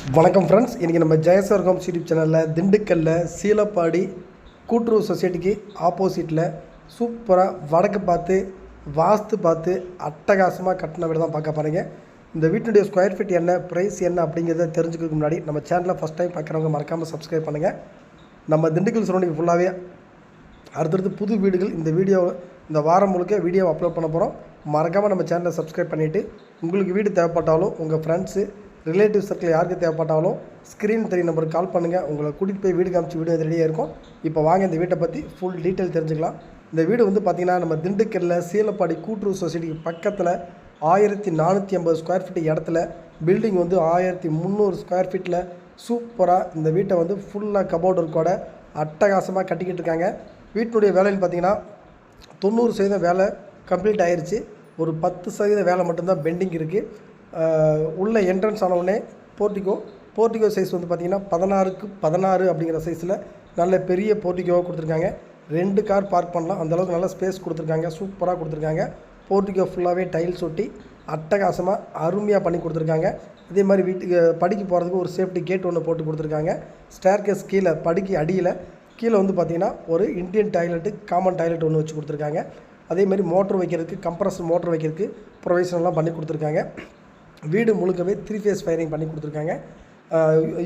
வணக்கம் ஃப்ரெண்ட்ஸ் இன்றைக்கி நம்ம ஜெயசர் ஹோம்ஸ் யூடியூப் சேனலில் திண்டுக்கல்லில் சீலப்பாடி கூட்டுறவு சொசைட்டிக்கு ஆப்போசிட்டில் சூப்பராக வடக்கு பார்த்து வாஸ்து பார்த்து அட்டகாசமாக கட்டின வீடு தான் பார்க்க போகிறீங்க இந்த வீட்டினுடைய ஸ்கொயர் ஃபீட் என்ன ப்ரைஸ் என்ன அப்படிங்கிறத தெரிஞ்சுக்கிறதுக்கு முன்னாடி நம்ம சேனலை ஃபஸ்ட் டைம் பார்க்குறவங்க மறக்காமல் சப்ஸ்கிரைப் பண்ணுங்கள் நம்ம திண்டுக்கல் சரௌண்டிங் ஃபுல்லாகவே அடுத்தடுத்து புது வீடுகள் இந்த வீடியோ இந்த வாரம் முழுக்க வீடியோ அப்லோட் பண்ண போகிறோம் மறக்காமல் நம்ம சேனலை சப்ஸ்கிரைப் பண்ணிவிட்டு உங்களுக்கு வீடு தேவைப்பட்டாலும் உங்கள் ஃப்ரெண்ட்ஸு ரிலேட்டிவ் சர்க்கிள் யாருக்கு தேவைப்பட்டாலும் ஸ்க்ரீன் தெரிய நம்பருக்கு கால் பண்ணுங்கள் உங்களை கூட்டிகிட்டு போய் வீடு காமிச்சு வீடு ரெடியாக இருக்கும். இப்போ வாங்க இந்த வீட்டை பற்றி ஃபுல் டீட்டெயில் தெரிஞ்சுக்கலாம். இந்த வீடு வந்து பார்த்திங்கன்னா நம்ம திண்டுக்கல்லில் சீலப்பாடி கூட்டுறவு சொசைட்டிக்கு பக்கத்தில் ஆயிரத்தி நானூற்றி ஐம்பது ஸ்கொயர் ஃபீட் இடத்துல பில்டிங் வந்து ஆயிரத்தி முந்நூறு ஸ்கொயர் ஃபீட்டில் சூப்பராக இந்த வீட்டை வந்து ஃபுல்லாக கபோர்டு இருக்கோட அட்டகாசமாக கட்டிக்கிட்டு இருக்காங்க. வீட்டினுடைய வேலைன்னு பார்த்தீங்கன்னா தொண்ணூறு சதவீதம் வேலை கம்ப்ளீட் ஆயிடுச்சு ஒரு பத்து சதவீத வேலை மட்டும்தான் பெண்டிங் இருக்குது உள்ள என்ட்ரன்ஸ் ஆனவுடனே போர்ட்டிகோ போர்ட்டிகோ சைஸ் வந்து பார்த்திங்கன்னா பதினாறுக்கு பதினாறு அப்படிங்கிற சைஸில் நல்ல பெரிய போர்ட்டிகோவாக கொடுத்துருக்காங்க. ரெண்டு கார் பார்க் பண்ணலாம். அந்தளவுக்கு நல்ல ஸ்பேஸ் கொடுத்துருக்காங்க. சூப்பராக கொடுத்துருக்காங்க. போர்ட்டிகோ ஃபுல்லாகவே டைல்ஸ் ஒட்டி அட்டகாசமாக அருமையாக பண்ணி கொடுத்துருக்காங்க. இதே மாதிரி வீட்டுக்கு படிக்கு போகிறதுக்கு ஒரு சேஃப்டி கேட் ஒன்று போட்டு கொடுத்துருக்காங்க. ஸ்டேர்கேஸ் கீழே படிக்கு அடியில் கீழே வந்து பார்த்திங்கன்னா ஒரு இந்தியன் டாய்லெட்டு காமன் டாய்லெட் ஒன்று வச்சு கொடுத்துருக்காங்க. அதே மாதிரி மோட்ரு வைக்கிறதுக்கு கம்ப்ரஸர் மோட்ரு வைக்கிறதுக்கு ப்ரொவிஷனெல்லாம் பண்ணி கொடுத்துருக்காங்க. வீடு முழுக்கவே த்ரீ ஃபேஸ் ஃபயரிங் பண்ணி கொடுத்துருக்காங்க.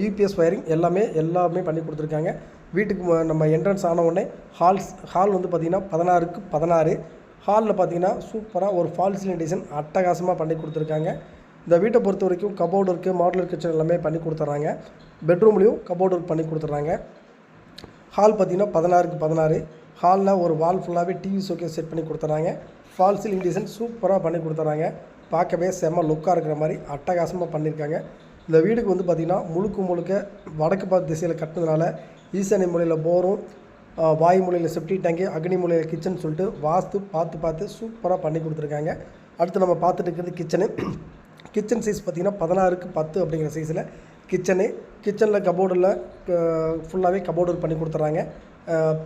யூபிஎஸ் ஒயரிங் எல்லாமே எல்லாமே பண்ணி கொடுத்துருக்காங்க. வீட்டுக்கு நம்ம என்ட்ரன்ஸ் ஆன உடனே ஹால்ஸ் ஹால் வந்து பார்த்திங்கன்னா பதினாறுக்கு பதினாறு. ஹாலில் பார்த்தீங்கன்னா சூப்பராக ஒரு ஃபால் சீலிங் டிசைன் அட்டகாசமாக பண்ணி கொடுத்துருக்காங்க. இந்த வீட்டை பொறுத்த வரைக்கும் கபோர்டு இருக்குது மாடுலர் கிச்சன் எல்லாமே பண்ணி கொடுத்துட்றாங்க பெட்ரூம்லேயும் கபோர்டு ஒர்க் பண்ணி கொடுத்துட்றாங்க ஹால் பார்த்திங்கன்னா பதினாறுக்கு பதினாறு. ஹாலில் ஒரு வால் ஃபுல்லாகவே டிவி ஷோக்கே செட் பண்ணி கொடுத்துட்றாங்க ஃபால் சீலிங் டிசைன் சூப்பராக பண்ணி கொடுத்துறாங்க. பார்க்கவே செம்ம லுக்காக இருக்கிற மாதிரி அட்டகாசமாக பண்ணியிருக்காங்க. இந்த வீடுக்கு வந்து பார்த்திங்கன்னா முழுக்க முழுக்க வடக்கு பார்த்து திசையில் கட்டினதுனால ஈசானி மூலையில் போரும் வாயு மூலையில் செப்டி டேங்கு அக்னி மூலையில் கிச்சன் சொல்லிட்டு வாஸ்து பார்த்து பார்த்து சூப்பராக பண்ணி கொடுத்துருக்காங்க. அடுத்து நம்ம பார்த்துட்டு இருக்கிறது கிச்சனு கிச்சன் சைஸ் பார்த்திங்கன்னா பதினாறுக்கு பத்து அப்படிங்கிற சைஸில் கிச்சனு கிச்சனில் கபோர்டில் ஃபுல்லாகவே கபோர்டு பண்ணி கொடுத்துட்றாங்க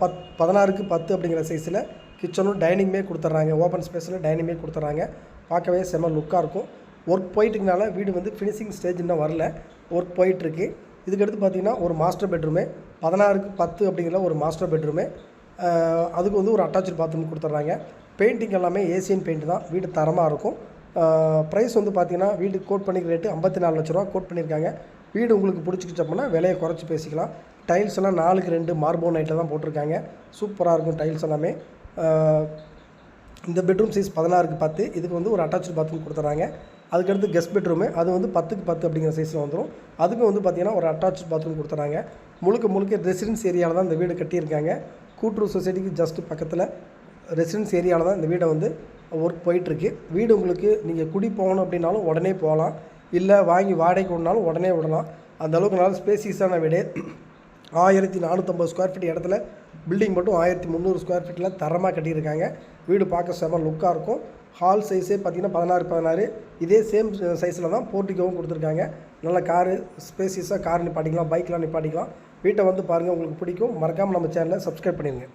பத் பதினாறுக்கு பத்து அப்படிங்கிற சைஸில் கிச்சனும் டைனிங்குமே கொடுத்துட்றாங்க. ஓப்பன் ஸ்பேஸில் டைனிங்குமே கொடுத்துட்றாங்க. பார்க்கவே செம லுக்காக இருக்கும். ஒர்க் போயிட்டுனால வீடு வந்து ஃபினிஷிங் ஸ்டேஜ் இன்னும் வரல. ஒர்க் போயிட்டுருக்கு. இதுக்கடுத்து பார்த்திங்கன்னா ஒரு மாஸ்டர் பெட்ரூமு பதினாறுக்கு பத்து அப்படிங்கிற ஒரு மாஸ்டர் பெட்ரூமு அதுக்கு வந்து ஒரு அட்டாச்சு பாத்ரூம் கொடுத்துட்றாங்க. பெயிண்டிங் எல்லாமே ஏசியன் பெயிண்ட் தான். வீடு தரமாக இருக்கும். ப்ரைஸ் வந்து பார்த்திங்கன்னா வீடு கோட் பண்ணிக்கிற ரேட்டு ஐம்பத்தி நாலு லட்ச ரூபா கோட் பண்ணியிருக்காங்க. வீடு உங்களுக்கு பிடிச்சிக்கிச்சு அப்படின்னா விலையை குறைச்சி பேசிக்கலாம். டைல்ஸ் எல்லாம் நாலுக்கு ரெண்டு மார்போ நைட்டில் தான் போட்டிருக்காங்க. சூப்பராக இருக்கும் டைல்ஸ் எல்லாமே. இந்த பெட்ரூம் சைஸ் பதினாறுக்கு பத்து. இதுக்கு வந்து ஒரு அட்டாச்சு பாத்ரூம் கொடுத்துறாங்க. அதுக்கடுத்து கெஸ்ட் பெட்ரூமு. அது வந்து பத்துக்கு பத்து அப்படிங்கிற சைஸில் வந்துடும் அதுக்கும் வந்து பார்த்திங்கன்னா ஒரு அட்டாச் பாத்ரூம் கொடுத்துறாங்க. முழுக்க முழுக்க ரெசிடென்ஸ் ஏரியாவில் தான் இந்த வீடு கட்டியிருக்காங்க. கூட்டுறவு சொசைட்டிக்கு ஜஸ்ட் பக்கத்தில் ரெசிடென்ஸ் ஏரியாவில் தான் இந்த வீடை வந்து ஒர்க் போயிட்டுருக்கு. வீடு உங்களுக்கு நீங்கள் குடி போகணும் அப்படின்னாலும் உடனே போகலாம். இல்லை வாங்கி வாடகைக்கு விடனாலும் உடனே விடலாம். அந்த அளவுக்கு நல்ல ஸ்பேசியஸான வீடு. ஆயிரத்தி நானூற்றம்பது ஸ்கொயர் ஃபீட் இடத்துல பில்டிங் மட்டும் ஆயிரத்தி முந்நூறு ஸ்கொயர் ஃபீட்டில் தரமாக கட்டியிருக்காங்க. வீடு பார்க்க செம லுக்காக இருக்கும். ஹால் சைஸே பார்த்தீங்கன்னா பதினாறு பதினாறு. இதே சேம் சைஸில் தான் போர்ட்டிகோவும் கொடுத்துருக்காங்க. நல்ல காரு ஸ்பேசியஸாக கார் நிப்பாட்டிக்கலாம் பைக்கெலாம் நிப்பாட்டிக்கலாம். வீட்டை வந்து பாருங்கள் உங்களுக்கு பிடிக்கும். மறக்காமல் நம்ம சேனலை சப்ஸ்கிரைப் பண்ணிடுங்க.